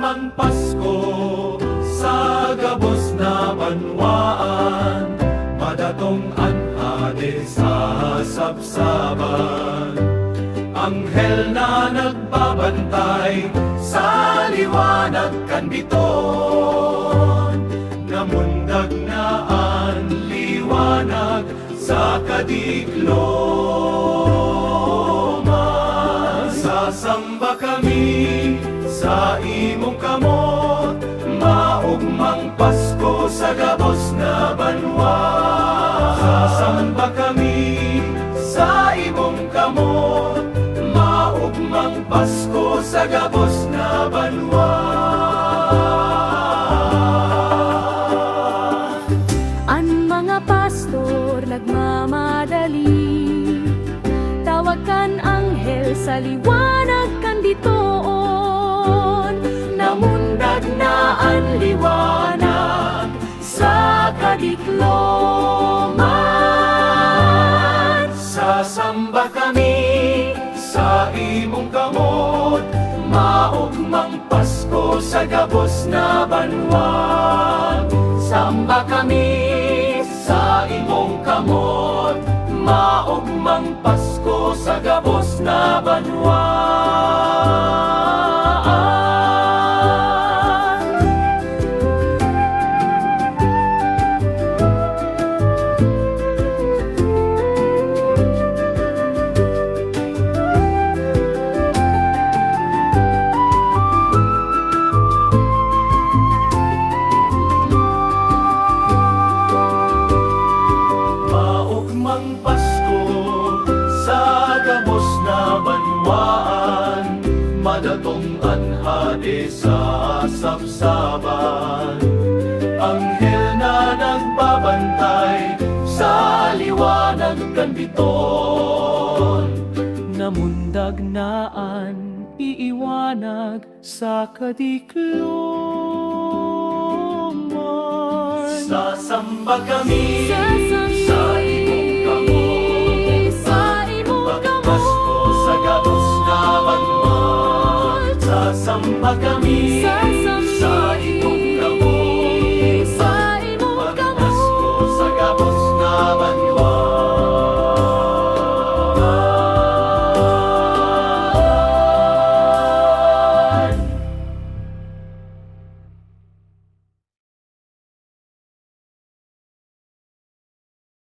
man Pasko sa gabos na banwaan madatong anhade sa sabsaban. Anghel na nagbabantay sa liwanag kan biton Namundag na ang liwanag sa kadiglo Masasamba kami sa imong kamot Maugmang Pasko sa gabos na banwa. Sasamba kami sa imong kamot Maugmang Pasko sa gabos na banwa? Ang mga pastor nagmamadali Tawag kan anghel sa liwanag kan ditoon kadikloman Sasamba kami sa imong kamot Maugmang Pasko sa gabos na banwa Samba kami sa imong kamot Maugmang Pasko sa gabos na banwa sa sabsaban Anghel na nagbabantay sa liwanag kan biton Namundag naan iiwanag sa kadikloman Sasamba kami. Sa Sasamba kami Sasamba Sa